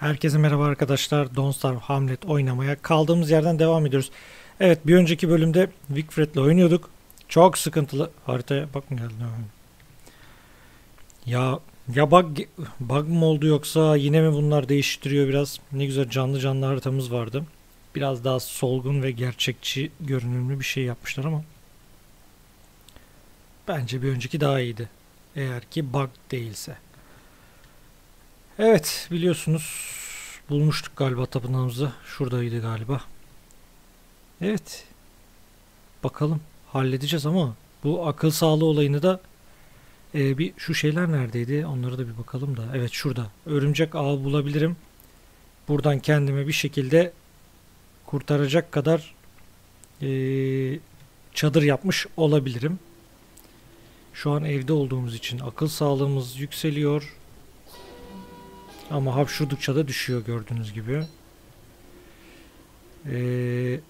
Herkese merhaba arkadaşlar. Don't Starve Hamlet oynamaya kaldığımız yerden devam ediyoruz. Evet bir önceki bölümde Wickfred'le oynuyorduk. Çok sıkıntılı. Haritaya bak mı geldi? Ya ya bug, bug mı oldu yoksa yine mi bunlar değiştiriyor biraz? Ne güzel canlı canlı haritamız vardı. Biraz daha solgun ve gerçekçi görünümlü bir şey yapmışlar ama bence bir önceki daha iyiydi. Eğer ki bug değilse. Evet biliyorsunuz bulmuştuk galiba tapınağımızı. Şuradaydı galiba. Evet. Bakalım halledeceğiz ama bu akıl sağlığı olayını da e, bir şu şeyler neredeydi? Onlara da bir bakalım da. Evet şurada. Örümcek ağı bulabilirim. Buradan kendime bir şekilde kurtaracak kadar e, çadır yapmış olabilirim. Şu an evde olduğumuz için akıl sağlığımız yükseliyor. Ama hapşurdukça da düşüyor gördüğünüz gibi. Ee,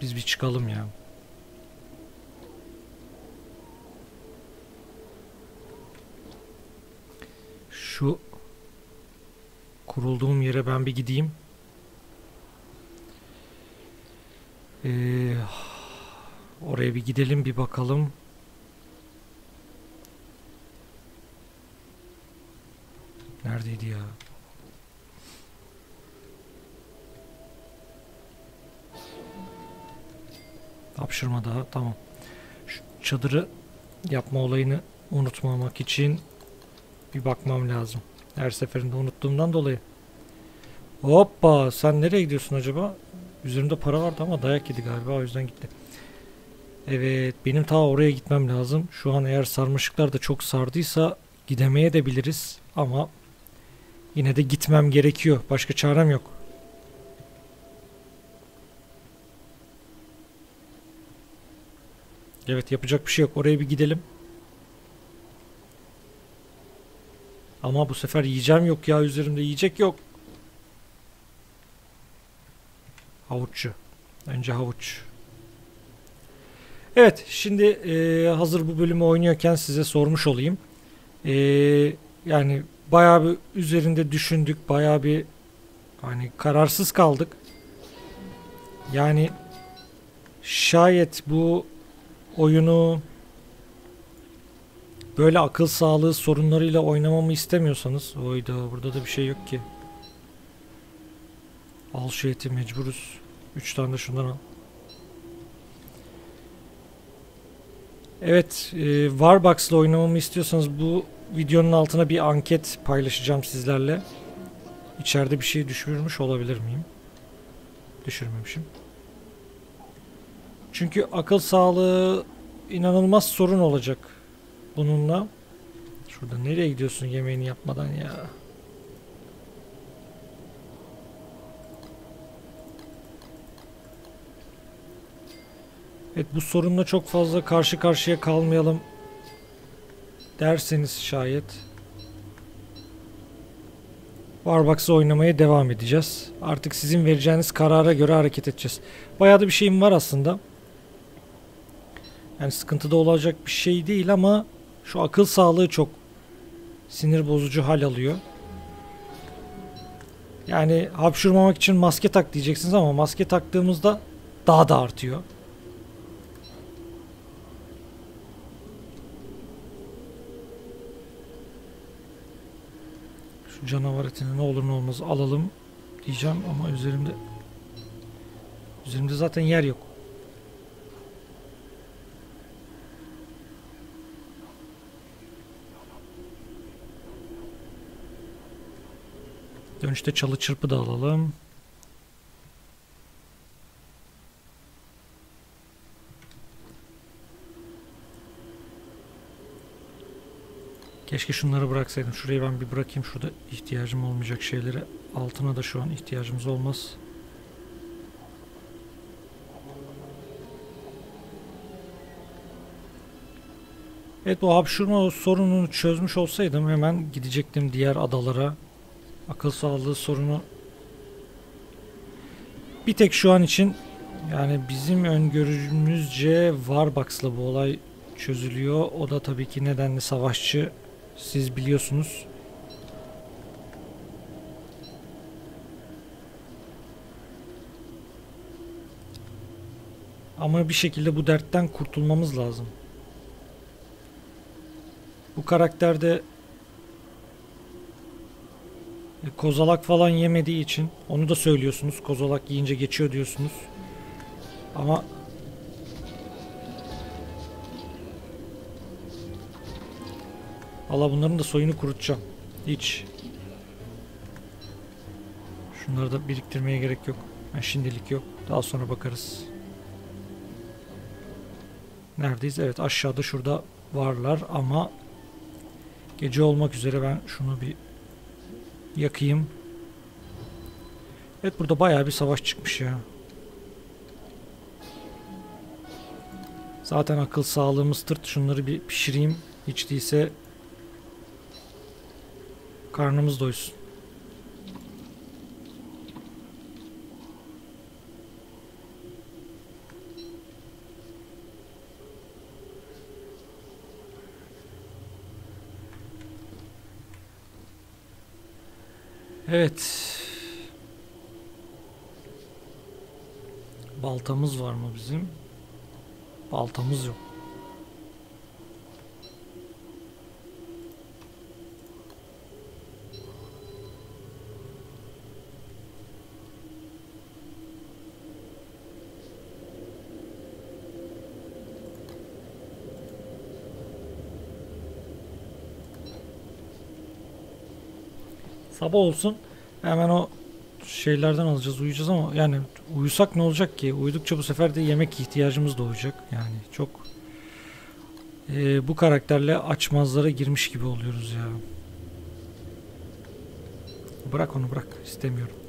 biz bir çıkalım ya. Şu kurulduğum yere ben bir gideyim. Ee, oraya bir gidelim bir bakalım. Neredeydi ya? Hapşırma daha tamam. Şu çadırı yapma olayını unutmamak için bir bakmam lazım. Her seferinde unuttuğumdan dolayı. Hoppa sen nereye gidiyorsun acaba? Üzerimde para vardı ama dayak yedi galiba o yüzden gitti. Evet benim ta oraya gitmem lazım. Şu an eğer sarmaşıklar da çok sardıysa gidemeye de biliriz ama yine de gitmem gerekiyor. Başka çarem yok. Evet yapacak bir şey yok. Oraya bir gidelim. Ama bu sefer yiyeceğim yok ya üzerimde yiyecek yok. Havuççu. Önce havuç. Evet şimdi e, hazır bu bölümü oynuyorken size sormuş olayım. E, yani bayağı bir üzerinde düşündük. Bayağı bir hani kararsız kaldık. Yani şayet bu oyunu böyle akıl sağlığı sorunlarıyla oynamamı istemiyorsanız oyda burada da bir şey yok ki. Al şu eti mecburuz. 3 tane de şundan al. Evet, e, Warbox'la oynamamı istiyorsanız bu videonun altına bir anket paylaşacağım sizlerle. İçeride bir şey düşürmüş olabilir miyim? Düşürmemişim. Çünkü akıl sağlığı inanılmaz sorun olacak bununla. Şurada nereye gidiyorsun yemeğini yapmadan ya? Evet bu sorunla çok fazla karşı karşıya kalmayalım derseniz şayet Warbox'ı oynamaya devam edeceğiz. Artık sizin vereceğiniz karara göre hareket edeceğiz. Bayağı da bir şeyim var aslında. Yani sıkıntıda olacak bir şey değil ama şu akıl sağlığı çok sinir bozucu hal alıyor. Yani hapşurmamak için maske tak diyeceksiniz ama maske taktığımızda daha da artıyor. Şu canavar etini ne olur ne olmaz alalım diyeceğim ama üzerimde üzerimde zaten yer yok. Dönüşte çalı çırpı da alalım. Keşke şunları bıraksaydım. Şurayı ben bir bırakayım. Şurada ihtiyacım olmayacak şeylere. Altına da şu an ihtiyacımız olmaz. Evet bu hapşurma sorununu çözmüş olsaydım hemen gidecektim diğer adalara. Akıl sağlığı sorunu bir tek şu an için yani bizim öngörümüzce Warbox'la bu olay çözülüyor. O da tabii ki nedenli savaşçı. Siz biliyorsunuz. Ama bir şekilde bu dertten kurtulmamız lazım. Bu karakterde e, kozalak falan yemediği için onu da söylüyorsunuz. Kozalak yiyince geçiyor diyorsunuz. Ama Allah bunların da soyunu kurutacağım. Hiç. Şunları da biriktirmeye gerek yok. Yani şimdilik yok. Daha sonra bakarız. Neredeyiz? Evet aşağıda şurada varlar ama gece olmak üzere ben şunu bir yakayım. Evet burada bayağı bir savaş çıkmış ya. Zaten akıl sağlığımız tırt. Şunları bir pişireyim. Hiç değilse karnımız doysun. Evet. Baltamız var mı bizim? Baltamız yok. Sabah olsun hemen o şeylerden alacağız uyuyacağız ama yani uyusak ne olacak ki? Uyudukça bu sefer de yemek ihtiyacımız doğacak. Yani çok e, bu karakterle açmazlara girmiş gibi oluyoruz ya. Bırak onu bırak istemiyorum.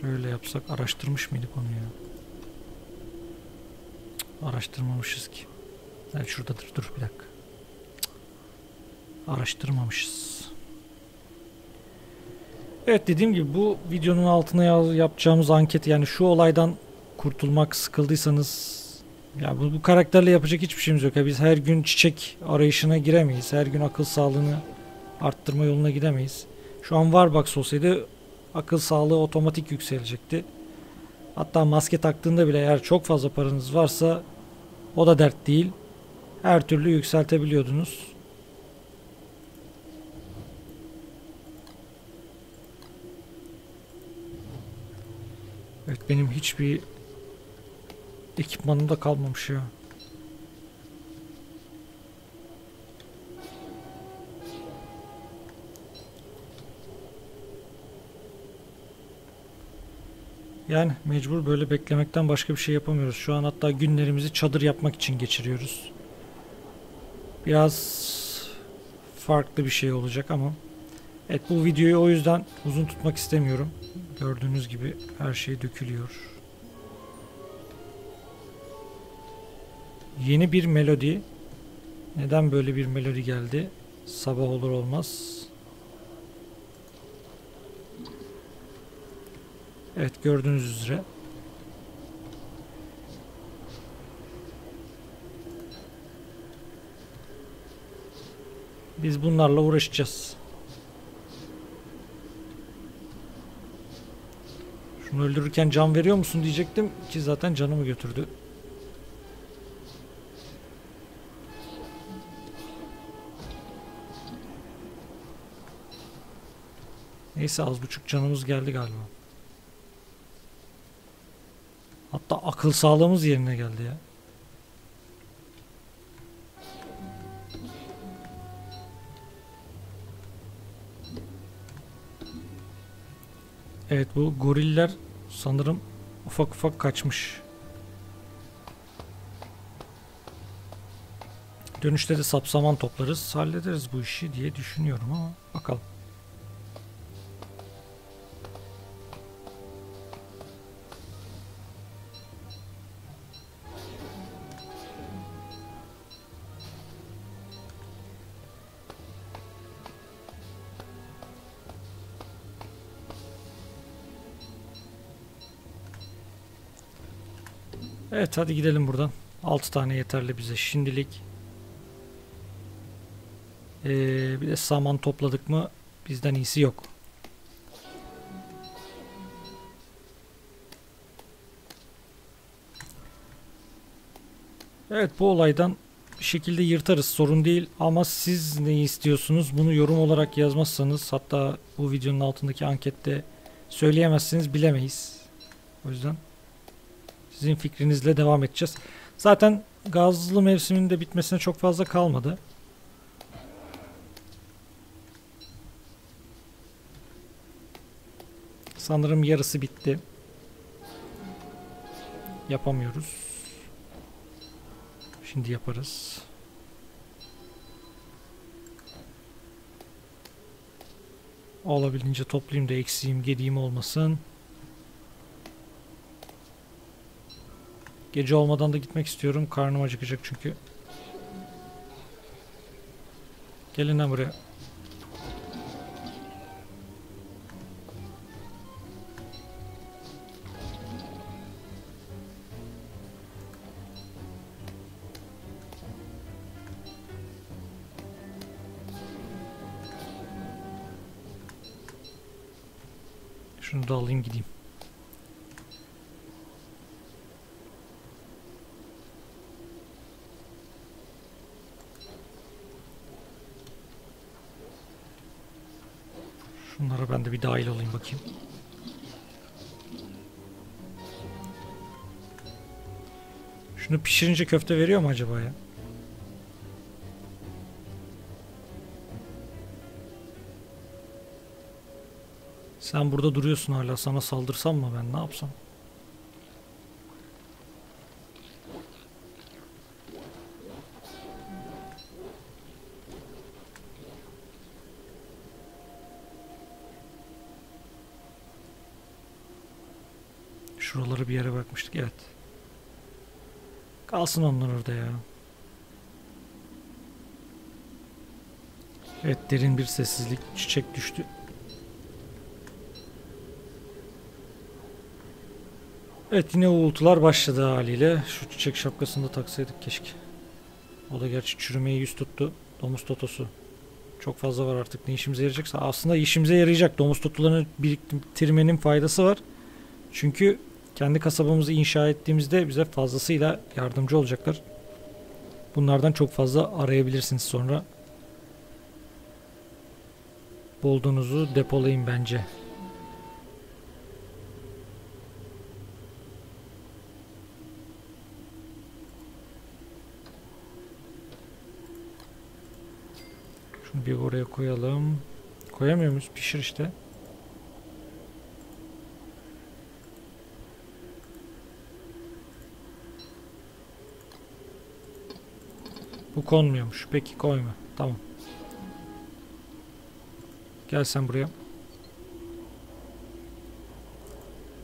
Şöyle yapsak araştırmış mıydık onu ya? Araştırmamışız ki. Evet şuradadır dur bir dakika. Araştırmamışız. Evet dediğim gibi bu videonun altına yaz- yapacağımız anket yani şu olaydan kurtulmak sıkıldıysanız ya bu, bu karakterle yapacak hiçbir şeyimiz yok. Ya biz her gün çiçek arayışına giremeyiz. Her gün akıl sağlığını arttırma yoluna gidemeyiz. Şu an Warbox olsaydı akıl sağlığı otomatik yükselecekti. Hatta maske taktığında bile eğer çok fazla paranız varsa o da dert değil. Her türlü yükseltebiliyordunuz. Evet benim hiçbir ekipmanım da kalmamış ya. Yani mecbur böyle beklemekten başka bir şey yapamıyoruz. Şu an hatta günlerimizi çadır yapmak için geçiriyoruz. Biraz farklı bir şey olacak ama evet bu videoyu o yüzden uzun tutmak istemiyorum. Gördüğünüz gibi her şey dökülüyor. Yeni bir melodi. Neden böyle bir melodi geldi? Sabah olur olmaz. Evet gördüğünüz üzere. Biz bunlarla uğraşacağız. Şunu öldürürken can veriyor musun diyecektim ki zaten canımı götürdü. Neyse az buçuk canımız geldi galiba. Hatta akıl sağlığımız yerine geldi ya. Evet bu goriller sanırım ufak ufak kaçmış. Dönüşte de sapsaman toplarız. Hallederiz bu işi diye düşünüyorum ama bakalım. Evet hadi gidelim buradan. 6 tane yeterli bize şimdilik. Ee, bir de saman topladık mı bizden iyisi yok. Evet bu olaydan bir şekilde yırtarız sorun değil ama siz ne istiyorsunuz bunu yorum olarak yazmazsanız hatta bu videonun altındaki ankette söyleyemezseniz bilemeyiz. O yüzden sizin fikrinizle devam edeceğiz. Zaten gazlı mevsiminin de bitmesine çok fazla kalmadı. Sanırım yarısı bitti. Yapamıyoruz. Şimdi yaparız. Olabildiğince toplayayım da eksiğim gediğim olmasın. Gece olmadan da gitmek istiyorum. Karnım acıkacak çünkü. Gelin lan buraya. Şunu da alayım gideyim. Şunlara ben de bir dahil olayım bakayım. Şunu pişirince köfte veriyor mu acaba ya? Sen burada duruyorsun hala. Sana saldırsam mı ben? Ne yapsam? Şuraları bir yere bırakmıştık. Evet. Kalsın onlar orada ya. Evet derin bir sessizlik. Çiçek düştü. Evet yine uğultular başladı haliyle. Şu çiçek şapkasını da taksaydık keşke. O da gerçi çürümeye yüz tuttu. Domuz totosu. Çok fazla var artık ne işimize yarayacaksa. Aslında işimize yarayacak. Domuz totularını biriktirmenin faydası var. Çünkü kendi kasabamızı inşa ettiğimizde bize fazlasıyla yardımcı olacaklar. Bunlardan çok fazla arayabilirsiniz sonra. Bulduğunuzu depolayın bence. Şunu bir oraya koyalım. Koyamıyor muyuz? Pişir işte. Bu konmuyormuş. Peki koyma. Tamam. Gel sen buraya.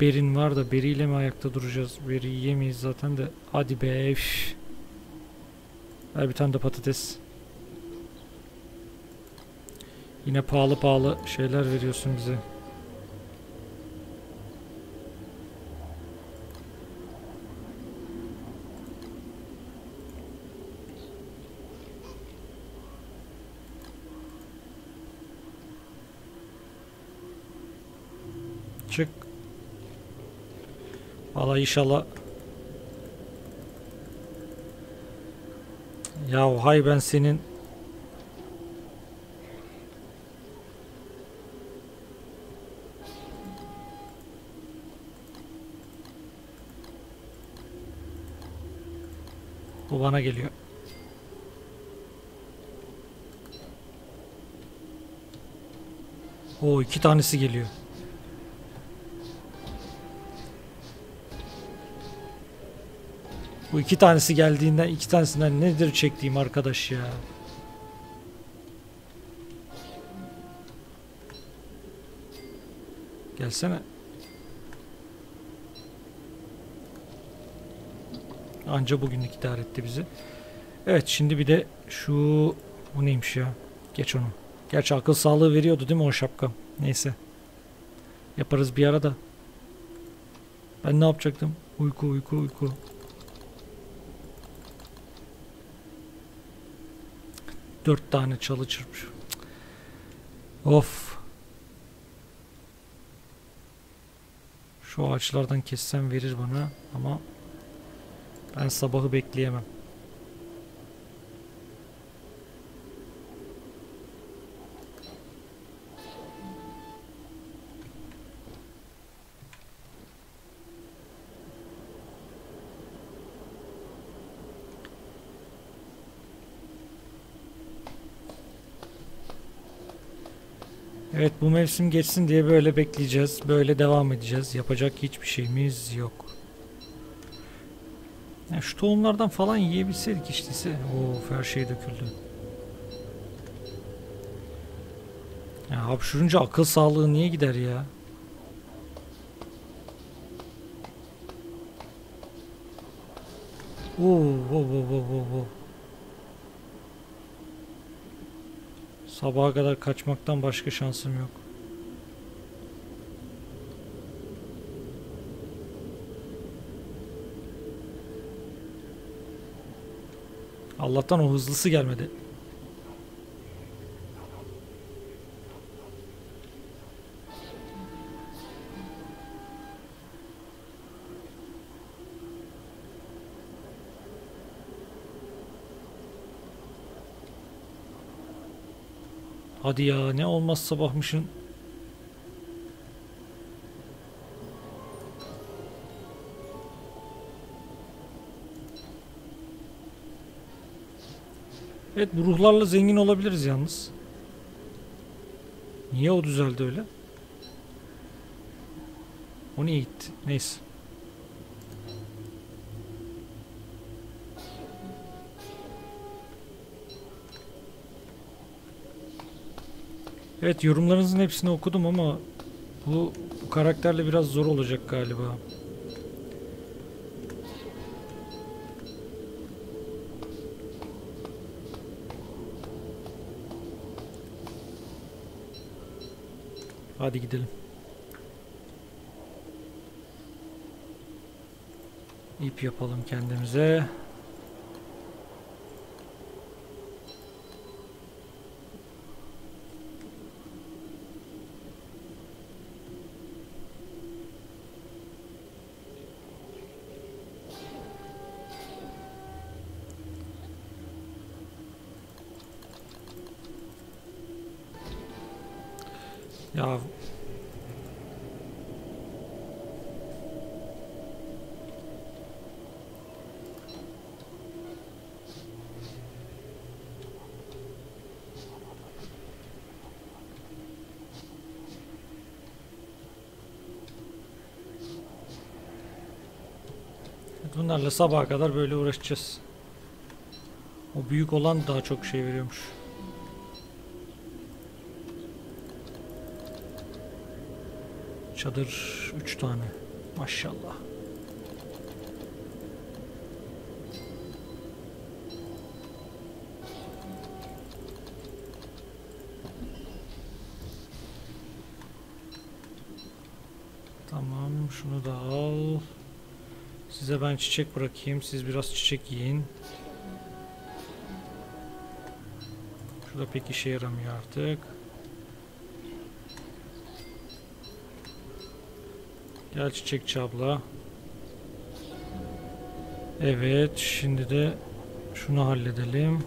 Berin var da beriyle mi ayakta duracağız? Beri yiyemeyiz zaten de. Hadi be. Üf. Ver bir tane de patates. Yine pahalı pahalı şeyler veriyorsun bize. Çık. Valla inşallah. Ya hay ben senin Bu bana geliyor. O iki tanesi geliyor. Bu iki tanesi geldiğinden iki tanesinden nedir çektiğim arkadaş ya. Gelsene. Anca bugünlük idare etti bizi. Evet şimdi bir de şu bu neymiş ya? Geç onu. Gerçi akıl sağlığı veriyordu değil mi o şapka? Neyse. Yaparız bir ara da. Ben ne yapacaktım? Uyku uyku uyku. Dört tane çalı çırpmış. Of. Şu ağaçlardan kessem verir bana ama ben sabahı bekleyemem. Evet bu mevsim geçsin diye böyle bekleyeceğiz. Böyle devam edeceğiz. Yapacak hiçbir şeyimiz yok. Ya şu tohumlardan falan yiyebilseydik işteyse. Of her şey döküldü. Ya hapşurunca akıl sağlığı niye gider ya? Oo, wo, wo, wo, wo, Sabaha kadar kaçmaktan başka şansım yok. Allah'tan o hızlısı gelmedi. Hadi ya ne olmaz sabahmışın. Evet bu ruhlarla zengin olabiliriz yalnız. Niye o düzeldi öyle? O niye gitti? Neyse. Evet yorumlarınızın hepsini okudum ama bu, bu karakterle biraz zor olacak galiba. Hadi gidelim. İp yapalım kendimize. Ya Bunlarla sabaha kadar böyle uğraşacağız. O büyük olan daha çok şey veriyormuş. Çadır 3 tane. Maşallah. Tamam şunu da al. Size ben çiçek bırakayım. Siz biraz çiçek yiyin. Şu da pek işe yaramıyor artık. Gel çiçekçi abla. Evet şimdi de şunu halledelim.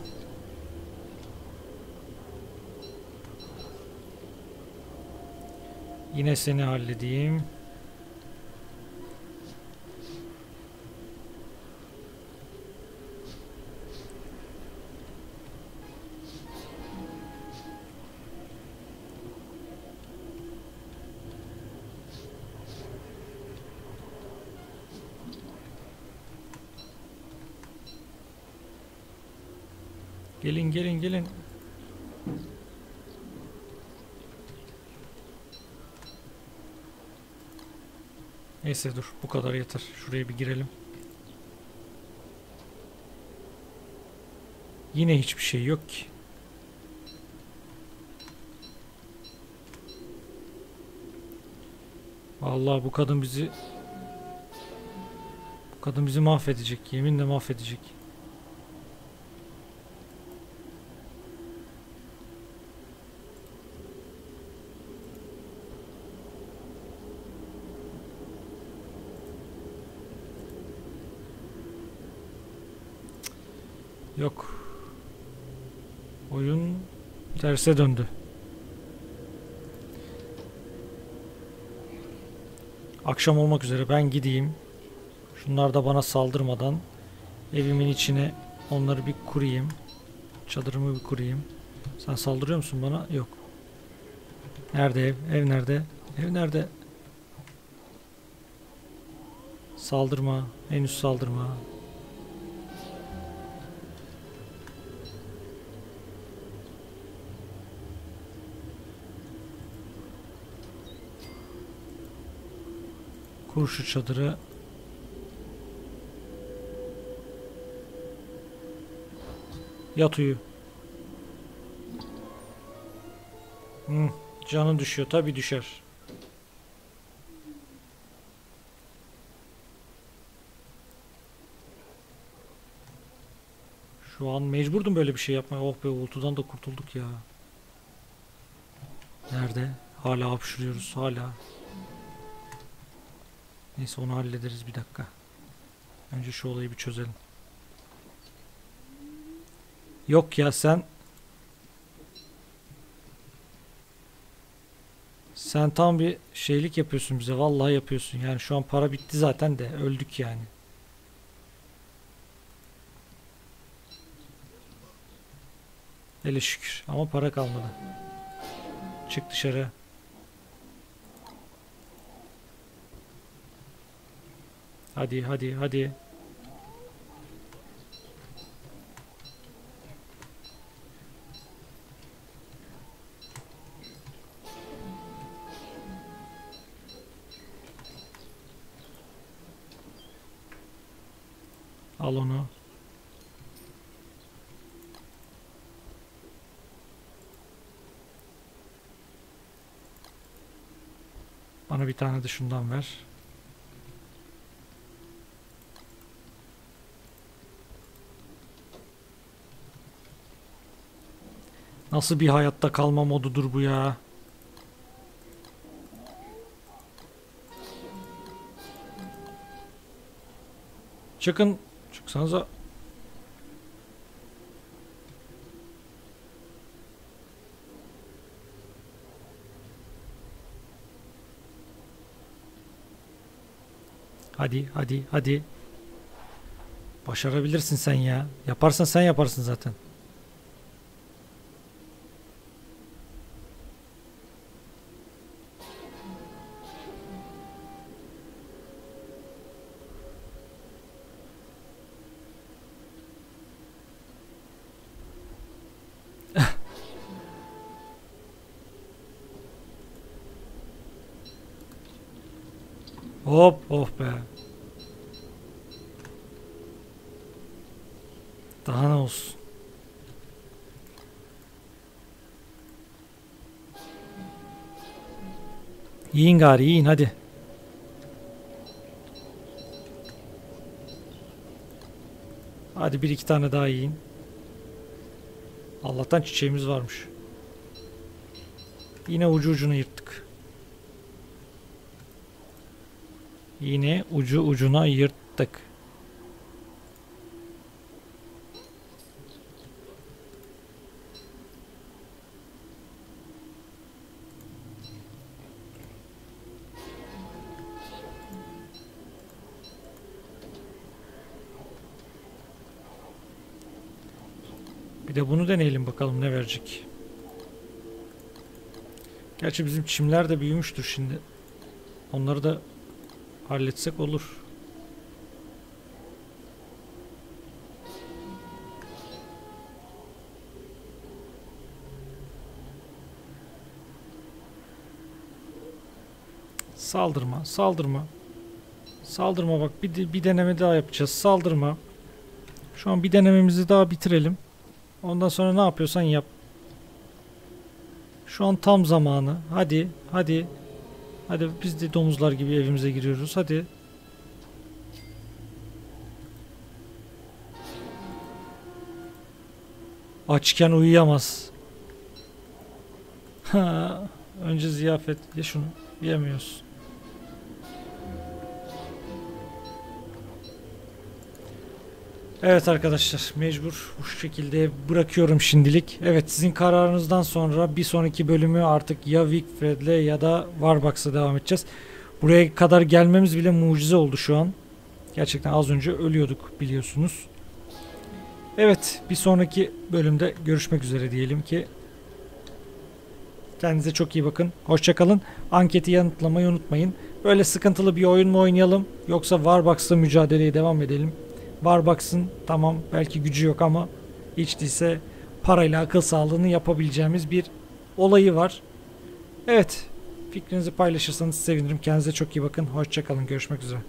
Yine seni halledeyim. Gelin gelin gelin. Neyse dur bu kadar yeter. Şuraya bir girelim. Yine hiçbir şey yok ki. Vallahi bu kadın bizi bu kadın bizi mahvedecek. Yeminle mahvedecek. Yok. Oyun terse döndü. Akşam olmak üzere ben gideyim. Şunlar da bana saldırmadan evimin içine onları bir kurayım. Çadırımı bir kurayım. Sen saldırıyor musun bana? Yok. Nerede ev? Ev nerede? Ev nerede? Saldırma. Henüz saldırma. Kur şu çadırı. Yat uyu. Hı, canın düşüyor. Tabi düşer. Şu an mecburdum böyle bir şey yapmaya. Oh be uğultudan da kurtulduk ya. Nerede? Hala hapşırıyoruz. Hala. Neyse onu hallederiz bir dakika. Önce şu olayı bir çözelim. Yok ya sen Sen tam bir şeylik yapıyorsun bize. Vallahi yapıyorsun. Yani şu an para bitti zaten de öldük yani. Hele şükür. Ama para kalmadı. Çık dışarı. Hadi hadi hadi. Al onu. Bana bir tane de şundan ver. Nasıl bir hayatta kalma modudur bu ya? Çıkın. Çıksanıza. Hadi hadi hadi. Başarabilirsin sen ya. Yaparsan sen yaparsın zaten. Daha ne olsun. Yiyin gari yiyin hadi. Hadi bir iki tane daha yiyin. Allah'tan çiçeğimiz varmış. Yine ucu ucunu yırttık. Yine ucu ucuna yırttık. De bunu deneyelim bakalım ne verecek. Gerçi bizim çimler de büyümüştür şimdi. Onları da halletsek olur. Saldırma, saldırma. Saldırma bak bir, bir deneme daha yapacağız. Saldırma. Şu an bir denememizi daha bitirelim. Ondan sonra ne yapıyorsan yap. Şu an tam zamanı. Hadi, hadi. Hadi biz de domuzlar gibi evimize giriyoruz. Hadi. Açken uyuyamaz. Ha, önce ziyafet. Ye şunu. Yemiyorsun. Evet arkadaşlar mecbur bu şekilde bırakıyorum şimdilik. Evet sizin kararınızdan sonra bir sonraki bölümü artık ya Wickfred'le ya da Warbucks'a devam edeceğiz. Buraya kadar gelmemiz bile mucize oldu şu an. Gerçekten az önce ölüyorduk biliyorsunuz. Evet bir sonraki bölümde görüşmek üzere diyelim ki. Kendinize çok iyi bakın. Hoşçakalın. Anketi yanıtlamayı unutmayın. Böyle sıkıntılı bir oyun mu oynayalım yoksa Warbucks'la mücadeleye devam edelim. Warbucks'ın tamam belki gücü yok ama hiç değilse parayla akıl sağlığını yapabileceğimiz bir olayı var. Evet fikrinizi paylaşırsanız sevinirim. Kendinize çok iyi bakın. Hoşçakalın. Görüşmek üzere.